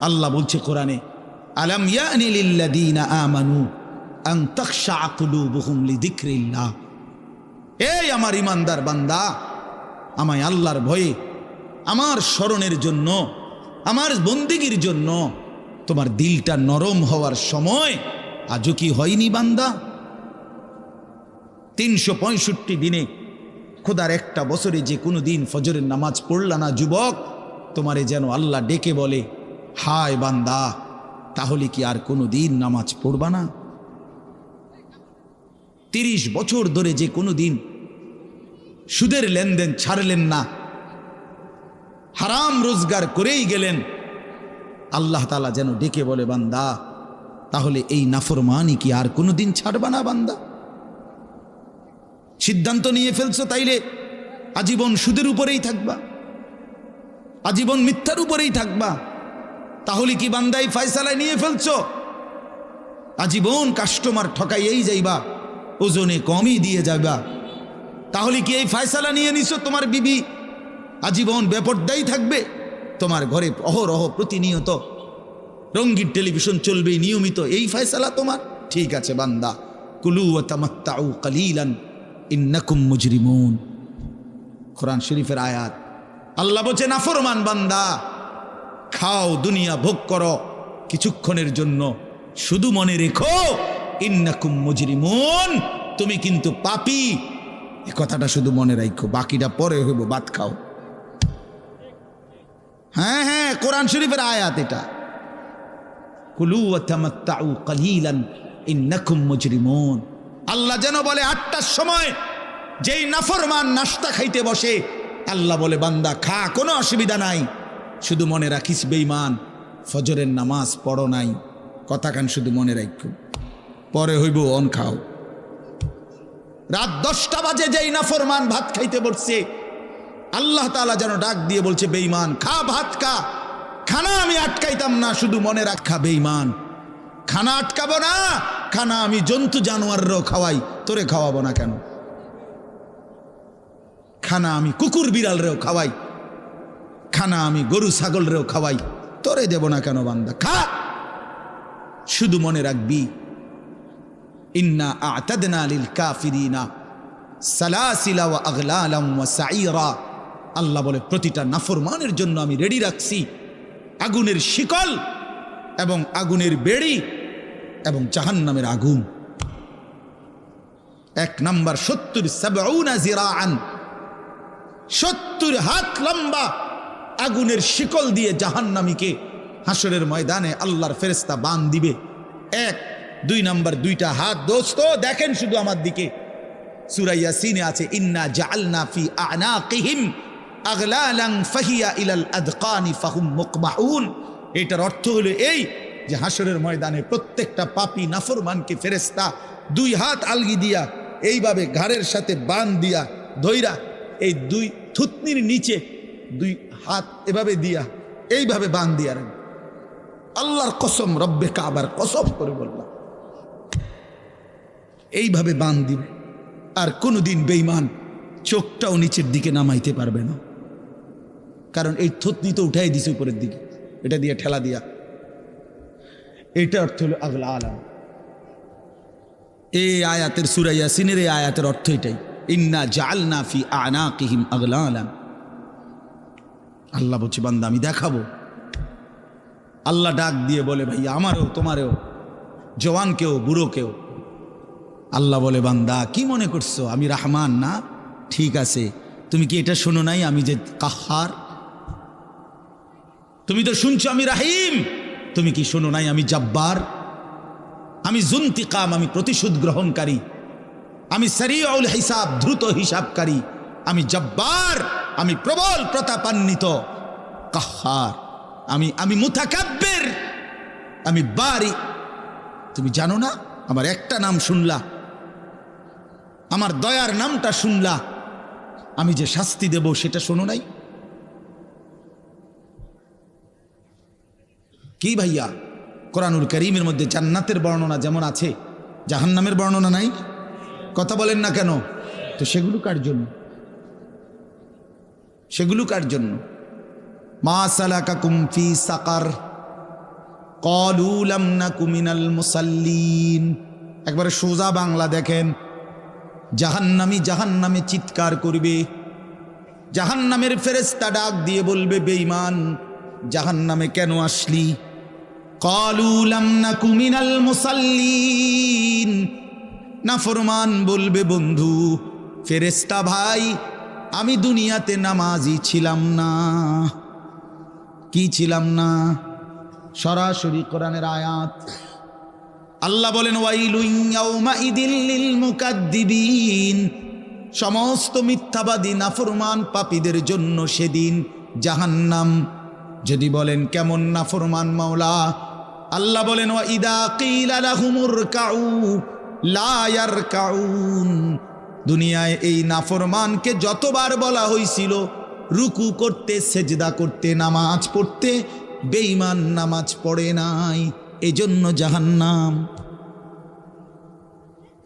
আল্লাহ বলছে কোরআনে, আলাম ইয়ানি লিল্লাযীনা আমানু আন তাখশা কুলুবুহুম লিযিকরিল্লাহ। এই আমার ইমানদার বান্দা, আমায় আল্লাহর ভয়ে, আমার স্মরণের জন্য, আমার বন্দিগির জন্য, তোমার দিলটা নরম হওয়ার সময় আজও কি হয়নি বান্দা? তিনশো পঁয়ষট্টি দিনে খোদার একটা বছরে যে কোনো দিন ফজরের নামাজ পড়লা না, যুবক, তোমারে যেন আল্লাহ ডেকে বলে হায় বান্দা, তাহলে কি আর কোনো দিন নামাজ পড়বা না? তিরিশ বছর ধরে যে কোনো দিন সুদের লেনদেন ছাড়লেন না, হারাম রোজগার করেই গেলেন, আল্লাহ তালা যেন ডেকে বলে, বান্দা, তাহলে এই নাফরমানি কি আর কোনো দিন ছাড়বা না বান্দা? সিদ্ধান্ত নিয়ে ফেলছো তাইলে আজীবন সুদের উপরেই থাকবা, আজীবন মিথ্যার উপরেই থাকবা। তাহলে কি বান্দাই ফায়সালায় নিয়ে ফেলছ? আজীবন কাস্টমার ঠকাইয়েই যাইবা, ওজনে কমই দিয়ে যাবা তাহলে কি এই ফায়সালা নিয়ে নিছো তোমার বিবি? আজীবন বেপরদাই থাকবে, তোমার ঘরে অহরহ প্রতিনিয়ত রঙ্গিন টেলিভিশন চলবে নিয়মিত। এই ফায়সালা তোমার? ঠিক আছে বান্দা। কুলু তামাত্তাউ কালিলান, ইন্নাকুম মুজরিমুন। কোরআন শরীফের আয়াত। আল্লাহ বলছে নাফরমান বান্দা খাও দুনিয়া ভোগ করো। কিছুক্ষণের জন্য শুধু মনে রেখো, ইন্নাকুম মুজরিমুন, তুমি কিন্তু পাপি। এ কথাটা শুধু মনে রাখো বাকিটা পরে হইব বাদ খাও। হ্যাঁ হ্যাঁ কোরআন শরীফের আয়াত এটা। আল্লাহ যেন বলে আটটার সময়, যেই নাফরমান নাস্তা খাইতে বসে, আল্লাহ বলে, বান্দা, খা, কোনো অসুবিধা নাই। শুধু মনে রাখিস বেইমান ফজরের নামাজ পড়ো নাই। কথাখান শুধু মনে রাখো পরে হইব অন খাও। রাত দশটা বাজে যেই নাফরমান ভাত খাইতে বসছে, আল্লাহ তালা যেন ডাক দিয়ে বলছে বেইমান খা, ভাত খা। খানা আমি আটকাইতাম না, শুধু মনে রাখা বেইমান খানা আটকাবো না, খানা আমি জন্তু জানোয়াররাও খাওয়াই। তোরে খাওয়াবো না কেন? খানা আমি কুকুর বিড়ালরেও খাওয়াই। খানা আমি গরু, ছাগলরেও খাওয়াই। তোরে দেব না কেন বান্দা? খা! শুধু মনে রাখবি, ইন্না আতাদনা লিল কাফিরিনা সালাসিলা ওয়া আগলালাম ওয়া সাইরা আল্লাহ বলে, প্রতিটা নাফরমানের জন্য আমি রেডি রাখছি। আগুনের শিকল এবং আগুনের বেড়ি এবং জাহান্নামের আগুন। এক নাম্বার, সত্তর সাবউনা জিরাআন। সত্তর হাত লম্বা। আগুনের শিকল দিয়ে জাহান্নামীকে হাসরের ময়দানে আল্লাহর ফেরেস্তা বান দিবে। এক, দুই নাম্বার, দুইটা হাত। দোস্ত, দেখেন শুধু আমার দিকে। সুরাইয়া সিনে আছে, ইন্না জাআলনা ফি আনাকিহিম আগলালান ফাহিয়া ইলাল আদকানি ফাহুম মুকমাহুন এটার অর্থ হলো এই যে হাসরের ময়দানে প্রত্যেকটা পাপি, নাফরমানকে ফেরেস্তা দুই হাত আলগি দিয়া, এইভাবে ঘাড়ের সাথে বান দিয়া ধৈরা এই দুই থুতনির নিচে দুই হাত এভাবে দিয়া, এইভাবে বান দিয়া রাখবে আল্লাহর কসম, রব্বে কাবার কসম করে বললাম। এইভাবে বান দিবে, আর কোনোদিন বেইমান চোখটাও নিচের দিকে নামাইতে পারবে না। কারণ এই থুতনি তো উঠাই দিছে উপরের দিকে, এটা দিয়ে ঠেলা দিয়া। এটা অর্থ হলো আগলা আলাম। এই আয়াতের সুরাইয়া সিনের এই আয়াতের অর্থ এটাই। ইন্না জালনা ফি আনা কিহিম আগলা আলাম। আল্লাহ বলছি, বান্দা, আমি দেখাবো। আল্লাহ ডাক দিয়ে বলে ভাই আমারও, তোমারও, জওয়ানকেও, বুড়োকেও। আল্লাহ বলে, বান্দা, কি মনে করছ? আমি রাহমান না? ঠিক আছে। তুমি কি এটা শোনো নাই? আমি যে কাহার? তুমি তো শুনছো, আমি রাহিম। তুমি কি শোনো নাই? আমি জব্বার। আমি জুন্তিকাম, আমি প্রতিশোধ গ্রহণকারী। আমি সারিউল হিসাব, দ্রুত হিসাবকারী। আমি জব্বার, আমি প্রবল প্রতাপান্বিত। কাহার। আমি আমি মুথাকাব্যের আমি বাড়ি তুমি জানো না? আমার একটা নাম শুনলা। আমার দয়ার নামটা শুনলা। আমি যে শাস্তি দেব সেটা শোনো নাই? কি ভাইয়া? কোরআনুল করিমের মধ্যে জান্নাতের বর্ণনা যেমন আছে, জাহান্নামের বর্ণনা নাই? কথা বলেন না কেন? তো সেগুলো কার জন্য? সেগুলো কার জন্য? মা কুমফি সাকার। কলুলাম না কুমিনাল মুসাল্লিন। একবারে সোজা বাংলা দেখেন। জাহান্নামি জাহান্নামে চিৎকার করবে। জাহান্নামের ফেরেস্তা ডাক দিয়ে বলবে, বেঈমান, জাহান্নামে কেন আসলি? কলুলাম না কুমিনাল মুসাল্লিন। না ফরমান বলবে, বন্ধু ফেরেস্তা ভাই, আমি দুনিয়াতে নামাজি ছিলাম না। কি ছিলাম না? সরাসরি কোরআনের আয়াত। আল্লাহ বলেন সমস্ত মিথ্যাবাদী, নাফরমান পাপীদের জন্য সেদিন জাহান্নাম। যদি বলেন, কেমন নাফরমান মাওলা? আল্লাহ বলেন ইদা কাউ, লা ইয়ারকাউন। দুনিয়ায় এই নাফরমানকে যতবার বলা হয়েছিল রুকু করতে, সেজদা করতে, নামাজ পড়তে, বেঈমান নামাজ পড়ে নাই, এজন্য জাহান্নাম।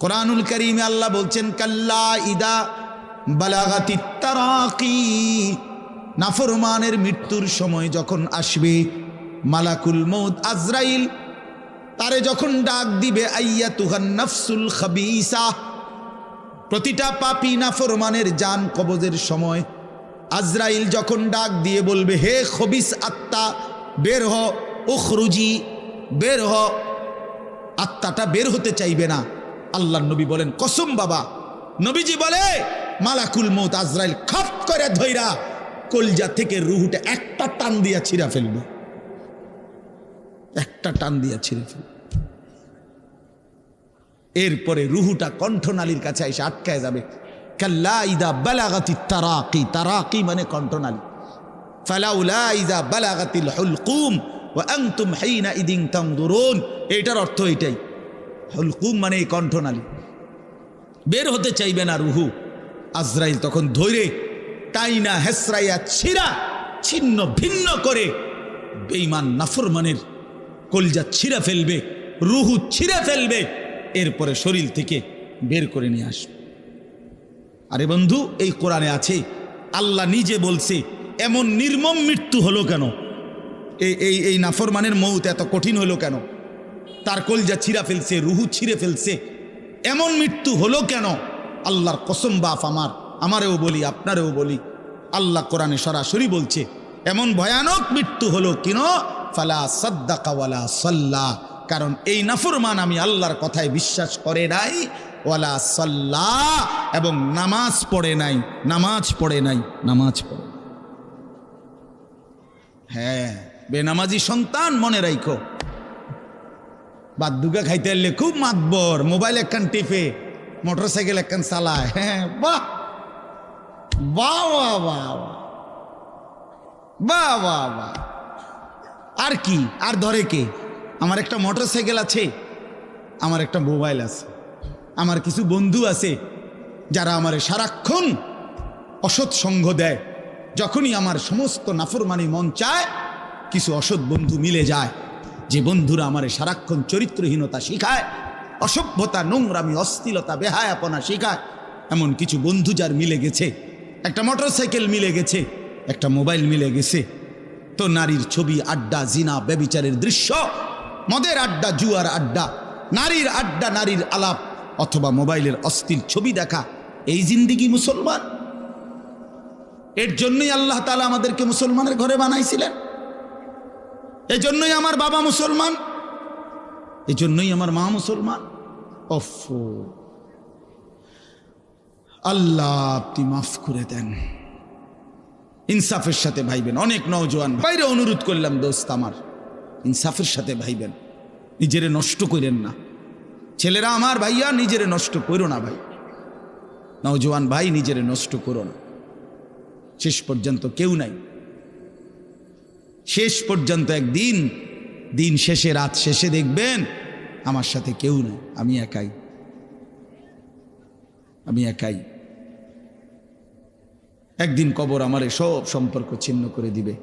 কোরআনুল করিমে আল্লাহ বলছেন, কাল্লা ইদা বালাগাতি তারাকি। নাফরমানের মৃত্যুর সময় যখন আসবে, মালাকুল মৌত আজরাইল, তারে যখন ডাক দিবে, আইয়া তুহান নফসুল খাবিসা। প্রতিটা পাপি নাফরমানের জান কবজের সময় আজরাইল যখন ডাক দিয়ে বলবে, হে খবিস আত্মা, বের হ, উখরুজি, বের হ। আত্মাটা বের হতে চাইবে না। আল্লাহ নবী বলেন, কসম বাবা। নবীজি বলে, মালাকুল মৌত আজরাইল খপ করে ধৈরা কলজা থেকে রুহুটা একটা টান দিয়া ছিঁড়া ফেলবে। একটা টান দিয়া ছিঁড়ে ফেলবে। এরপরে রুহুটা কণ্ঠনালীর কাছে এসে আটকায় যাবে। কাল্লা মানে ইদা এটার অর্থ এটাই হুলকুম মানে এই কণ্ঠনালী। বের হতে চাইবে না রুহু। আজরাইল তখন ধৈরে টাইনা হেসরাইয়া ছিঁড়া, ছিন্ন ভিন্ন করে বেইমান নাফরমানের কলজা ছিঁড়া ফেলবে, রুহু ছিঁড়ে ফেলবে, এরপরে শরীর থেকে বের করে নিয়ে আসবে। আরে বন্ধু, এই কোরআনে আছে, আল্লাহ নিজে বলছে, এমন নির্মম মৃত্যু হলো কেন? এই এই এই নাফরমানের মৌত এত কঠিন হলো কেন? তার কলজা ছিঁড়া ফেলছে, রুহু ছিঁড়ে ফেলছে, এমন মৃত্যু হলো কেন? আল্লাহর কসম বাফ আমার, আমারেও বলি, আপনারেও বলি, আল্লাহ কোরআনে সরাসরি বলছে, এমন ভয়ানক মৃত্যু হলো কেন? ফালা সাদ্দাকাওয়ালা সাল্লাহ কারণ এই নাফরমান আমি আল্লাহর কথায় বিশ্বাস করে নাই ওয়ালা সাল্লাহ এবং নামাজ পড়ে নাই, নামাজ পড়ে নাই, নামাজ পড়ে হ্যাঁ বেনামাজি সন্তান মনে রাখো বাদ দুগা খাইতে এলে খুব মাতবর, মোবাইল একখান টিপে মোটর সাইকেল একখান চালায়। হ্যাঁ বাহ! বাহ বাহ বাহ বাহ। আর কি? আর ধরে কে? আমার একটা মোটর সাইকেল আছে, আমার একটা মোবাইল আছে। আমার কিছু বন্ধু আছে যারা আমার সারাক্ষণ অসৎ সঙ্গ দেয়। যখনই আমার সমস্ত নাফরমানি মন চায়, কিছু অসৎ বন্ধু মিলে যায়। যে বন্ধুরা আমার সারাক্ষণ চরিত্রহীনতা শিখায়, অসভ্যতা, নোংরামি অস্থিলতা বেহায়াপনা শিখায়, এমন কিছু বন্ধু যার মিলে গেছে। একটা মোটরসাইকেল মিলে গেছে, একটা মোবাইল মিলে গেছে। তো নারীর ছবি, আড্ডা, জিনা, ব্যবিচারের দৃশ্য, মদের আড্ডা, জুয়ার আড্ডা, নারীর আড্ডা, নারীর আলাপ অথবা মোবাইলের অস্থির ছবি দেখা, এই জিন্দিগি মুসলমান? এর জন্যই আল্লাহ তালা আমাদেরকে মুসলমানের ঘরে বানাইছিলেন। এজন্যই আমার বাবা মুসলমান। এজন্যই আমার মা মুসলমান। অফ। আল্লাহ, আপনি মাফ করে দেন। ইনসাফের সাথে ভাইবেন। অনেক নওজোয়ান বাইরে অনুরোধ করলাম, দোস্ত আমার। ইনসাফের সাথে ভাইবেন। নিজেরে নষ্ট করেন না। ছেলেরা আমার ভাইয়া নিজেরে নষ্ট করো না ভাই। নওজোয়ান ভাই নিজেরে নষ্ট করো না। শেষ পর্যন্ত কেউ নাই। শেষ পর্যন্ত একদিন, দিন শেষে, রাত শেষে দেখবেন আমার সাথে কেউ নেই। আমি একাই। আমি একাই। একদিন কবর আমারে সব সম্পর্ক ছিন্ন করে দিবে।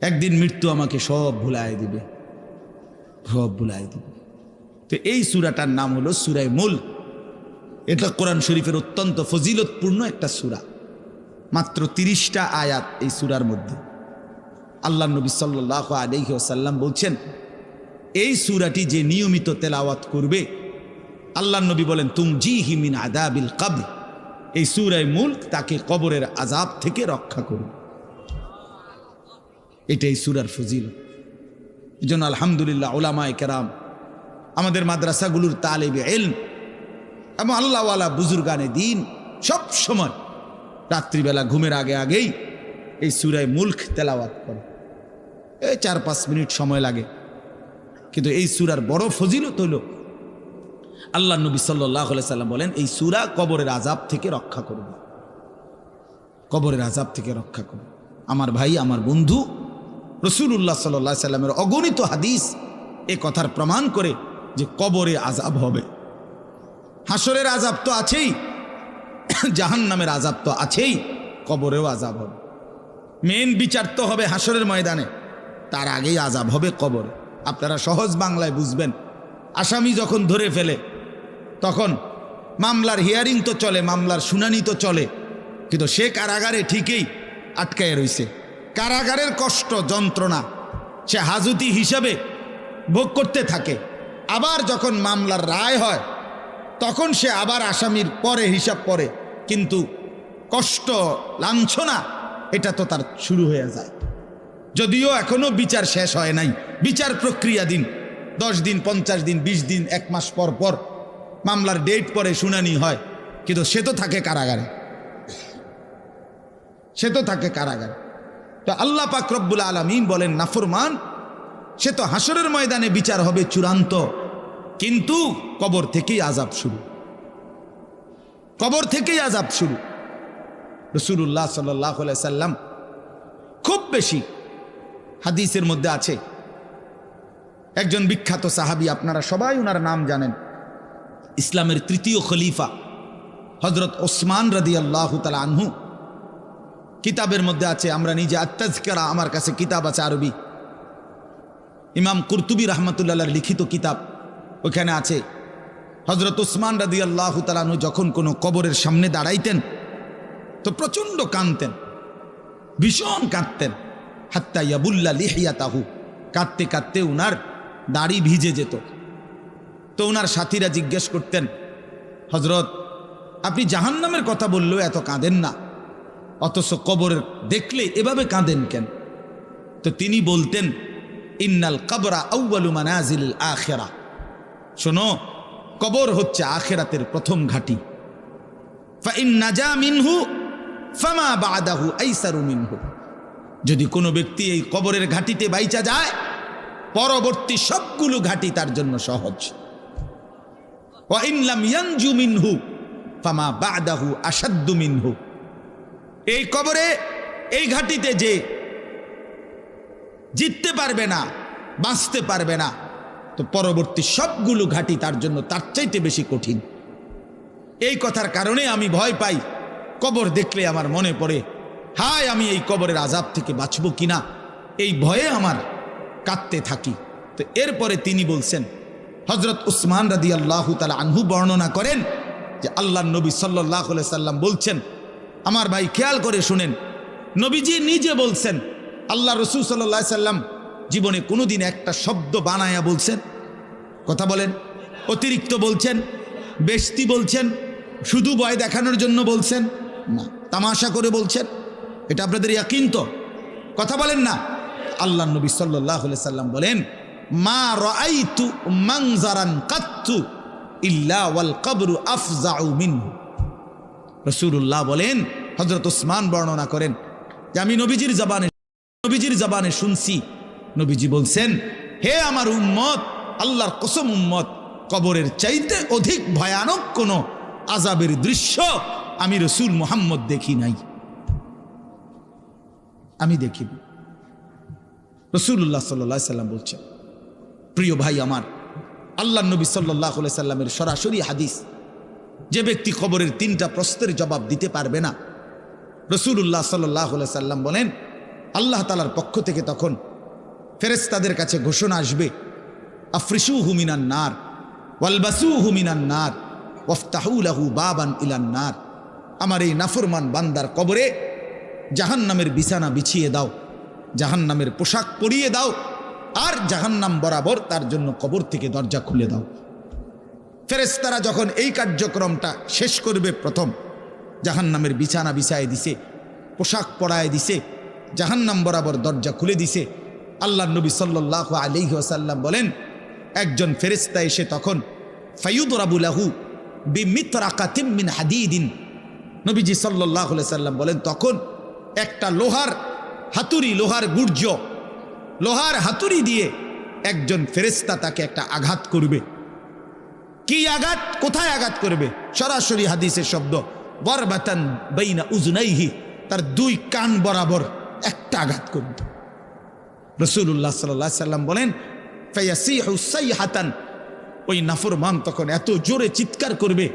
একদিন মৃত্যু আমাকে সব ভুলায় দিবে। সব ভুলায় দিবে। তো এই সুরাটার নাম হলো সুরায় মুল। এটা কোরআন শরীফের অত্যন্ত ফজিলতপূর্ণ একটা সুরা। মাত্র তিরিশটা আয়াত এই সুরার মধ্যে। আল্লাহ নবী সাল্লাহ আলহি আসাল্লাম বলছেন, এই সুরাটি যে নিয়মিত তেলাওয়াত করবে, আল্লাহ নবী বলেন তুম জি হিমিন আদাবিল কাবর। এই সুরায় মুল্ক তাকে কবরের আজাব থেকে রক্ষা করবে। এটাই সুরার ফজিল এই জন্য আলহামদুলিল্লাহ ওলামায় কেরাম আমাদের মাদ্রাসাগুলোর তালেবে এলম এবং আল্লাহওয়ালা বুজুর্গানে দিন সব সময় রাত্রিবেলা ঘুমের আগে আগেই এই সুরায় মুল্ক তেলাওয়াত করে। এই চার পাঁচ মিনিট সময় লাগে। কিন্তু এই সুরার বড় ফজিলত হইল আল্লাহ নবী সাল্লাহ সাল্লাম বলেন, এই সুরা কবরের আজাব থেকে রক্ষা করবে কবরের আজাব থেকে রক্ষা করবে আমার ভাই, আমার বন্ধু রসুল্লাহ সাল্লাহ সাল্লামের অগণিত হাদিস এ কথার প্রমাণ করে যে কবরে আজাব হবে। হাসরের আজাব তো আছেই জাহান নামের আজাব তো আছেই, কবরেও আজাব হবে। মেন বিচার তো হবে হাসরের ময়দানে, তার আগেই আজাব হবে কবরে। আপনারা সহজ বাংলায় বুঝবেন, আসামি যখন ধরে ফেলে, তখন মামলার হিয়ারিং তো চলে, মামলার শুনানি তো চলে, কিন্তু সে কারাগারে ঠিকই আটকায় রইছে। কারাগারের কষ্ট, যন্ত্রণা, সে হাজুতি হিসাবে ভোগ করতে থাকে। আবার যখন মামলার রায় হয়, তখন সে আবার আসামির পরে হিসাব পরে কিন্তু কষ্ট, লাঞ্ছনা, এটা তো তার শুরু হয়ে যায়। যদিও এখনও বিচার শেষ হয় নাই। বিচার প্রক্রিয়া দিন, দশ দিন, পঞ্চাশ দিন ২০ দিন, এক মাস পর পর মামলার ডেট পরে শুনানি হয়। কিন্তু সে তো থাকে কারাগারে। সে তো থাকে কারাগারে। তো আল্লাহ পাক রব্বুল আলমিন বলেন, নাফরমান সে তো হাসরের ময়দানে বিচার হবে চূড়ান্ত। কিন্তু কবর থেকেই আজাব শুরু। কবর থেকেই আজাব শুরু। রসুল্লাহ সাল্লাহ সাল্লাম খুব বেশি হাদিসের মধ্যে আছে। একজন বিখ্যাত সাহাবি, আপনারা সবাই ওনার নাম জানেন। ইসলামের তৃতীয় খলিফা হজরত ওসমান রাদি আল্লাহ তালা আনহু। কিতাবের মধ্যে আছে, আমরা নিজে আত্মাজকারা আমার কাছে কিতাব আছে আরবি। ইমাম কুরতুবী রহমতুল্লাহর লিখিত কিতাব। ওখানে আছে হজরত উসমান রাদি আল্লাহ তালানু যখন কোনো কবরের সামনে দাঁড়াইতেন, তো প্রচণ্ড কাঁদতেন, ভীষণ কাঁদতেন। হাত্তা ইয়াবুল্লা লিহিয়া তাহু কাঁদতে কাঁদতে উনার দাড়ি ভিজে যেত। তো ওনার সাথীরা জিজ্ঞেস করতেন হজরত আপনি জাহান্নামের কথা বললেও এত কাঁদেন না, অথচ কবরের দেখলে এভাবে কাঁদেন কেন? তো তিনি বলতেন ইন্নাল কবরা আউ্বালু মানাজিল আখেরা। শোনো, কবর হচ্ছে আখেরাতের প্রথম ঘাটি। মিনহু, ফামা বাদাহু আইসারু মিনহু। যদি কোনো ব্যক্তি এই কবরের ঘাটিতে বাইচা যায়, পরবর্তী সবগুলো ঘাটি তার জন্য সহজ। ওয়াইনলাম ইয়ানজু মিনহু, ফামা বাদাহু আসাদ্দু মিনহু। এই কবরে, এই ঘাটিতে যে জিততে পারবে না, বাঁচতে পারবে না। তো পরবর্তী সবগুলো ঘাটি তার জন্য তার চাইতে বেশি কঠিন। এই কথার কারণে আমি ভয় পাই। কবর দেখলে আমার মনে পড়ে, হায়, আমি এই কবরের আজাব থেকে বাঁচব কিনা? এই ভয়ে আমার কাঁদতে থাকি। তো এরপরে তিনি বলছেন হজরত উসমান রাদি আল্লাহ তালা আনহু বর্ণনা করেন যে আল্লাহ নবী সাল্লাহ সাল্লাম বলছেন, আমার ভাই, খেয়াল করে শুনেন। নবীজি নিজে বলছেন আল্লাহ রসুল সাল্লাহ সাল্লাম জীবনে কোনোদিন একটা শব্দ বানায়া বলছেন, কথা বলেন, অতিরিক্ত বলছেন, বেশতি বলছেন, শুধু ভয় দেখানোর জন্য বলছেন, না, তামাশা করে বলছেন, এটা আপনাদের ইয়াকিন তো, কথা বলেন না। আল্লাহ নবী সাল্লাহ সাল্লাম বলেন, মা রাইতু মাংজারান কাত্তু ইল্লা ওয়াল কবরু আফজাউ মিনহু। রসুল্লাহ বলেন হজরত ওসমান বর্ণনা করেন যে আমি নবীজির জবানে নবীজির জবানে শুনছি, নবীজি বলছেন, হে আমার উম্মত, আল্লাহর কসম উম্মত, কবরের চাইতে অধিক ভয়ানক কোন আজাবের দৃশ্য আমি রসুল মোহাম্মদ দেখি নাই। আমি দেখি রসুল্লাহ সাল্লা সাল্লাম বলছেন, প্রিয় ভাই আমার আল্লাহ নবী সাল্লাহ সাল্লামের সরাসরি হাদিস, যে ব্যক্তি খবরের তিনটা প্রশ্নের জবাব দিতে পারবে না রসুল্লাহ সাল্লাহ সাল্লাম বলেন আল্লাহ তালার পক্ষ থেকে তখন ফেরেস্তাদের কাছে ঘোষণা আসবে আফ্রিসু হুমিনান নার ওয়ালবাসু হুমিনান নার ওফতাহুলাহু বাবান ইলান নার। আমার এই নাফরমান বান্দার কবরে জাহান নামের বিছানা বিছিয়ে দাও জাহান নামের পোশাক পরিয়ে দাও, আর জাহান্নাম বরাবর তার জন্য কবর থেকে দরজা খুলে দাও। ফেরেস্তারা যখন এই কার্যক্রমটা শেষ করবে প্রথম, জাহান্নামের বিছানা বিছায় দিছে, পোশাক পরায় দিছে জাহান্নাম বরাবর দরজা খুলে দিছে। আল্লাহ নবী সাল্লাহ আলিহি আসাল্লাম বলেন, একজন ফেরেস্তা এসে তখন ফাইউদরাবুলাহু বিমিত্রাকাতিম মিন হাদিদিন। নবীজি সাল্লাহ সাল্লাম বলেন, তখন একটা লোহার হাতুড়ি, লোহার গুর্জ, লোহার হাতুড়ি দিয়ে একজন ফেরেস্তা তাকে একটা আঘাত করবে। কি আঘাত? কোথায় আঘাত করবে? সরাসরি হাদিসের শব্দ, বরবাতান বাইনা উজনাইহি, তার দুই কান বরাবর। একটা আঘাত করবে। রসুল্লাহ সাল্লাহ সাল্লাম বলেন ফাইয়াসিহু সাইহাতান। ওই নাফরমান তখন এত জোরে চিৎকার করবে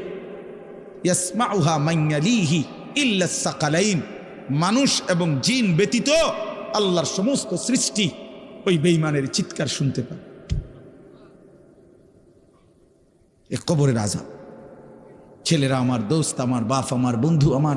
মানুষ এবং জিন ব্যতীত আল্লাহর সমস্ত সৃষ্টি ওই বেইমানের চিৎকার শুনতে পায় এ কবরের আজাব ছেলেরা আমার দোস্ত, আমার বাপ, আমার বন্ধু, আমার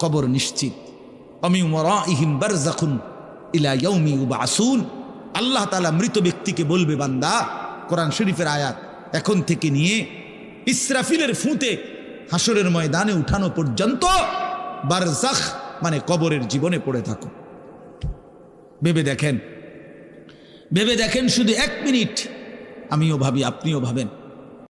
কবর নিশ্চিত। ইলা ইয়াউমি উবাসুন আল্লাহ তাআলা মৃত ব্যক্তিকে বলবে, বান্দা, কোরআন শরীফের আয়াত এখন থেকে নিয়ে ইসরাফিলের ফুঁতে হাসরের ময়দানে উঠানো পর্যন্ত বারজাখ মানে কবরের জীবনে পড়ে থাকো। ভেবে দেখেন ভেবে দেখেন শুধু এক মিনিট। আমিও ভাবি, আপনিও ভাবেন।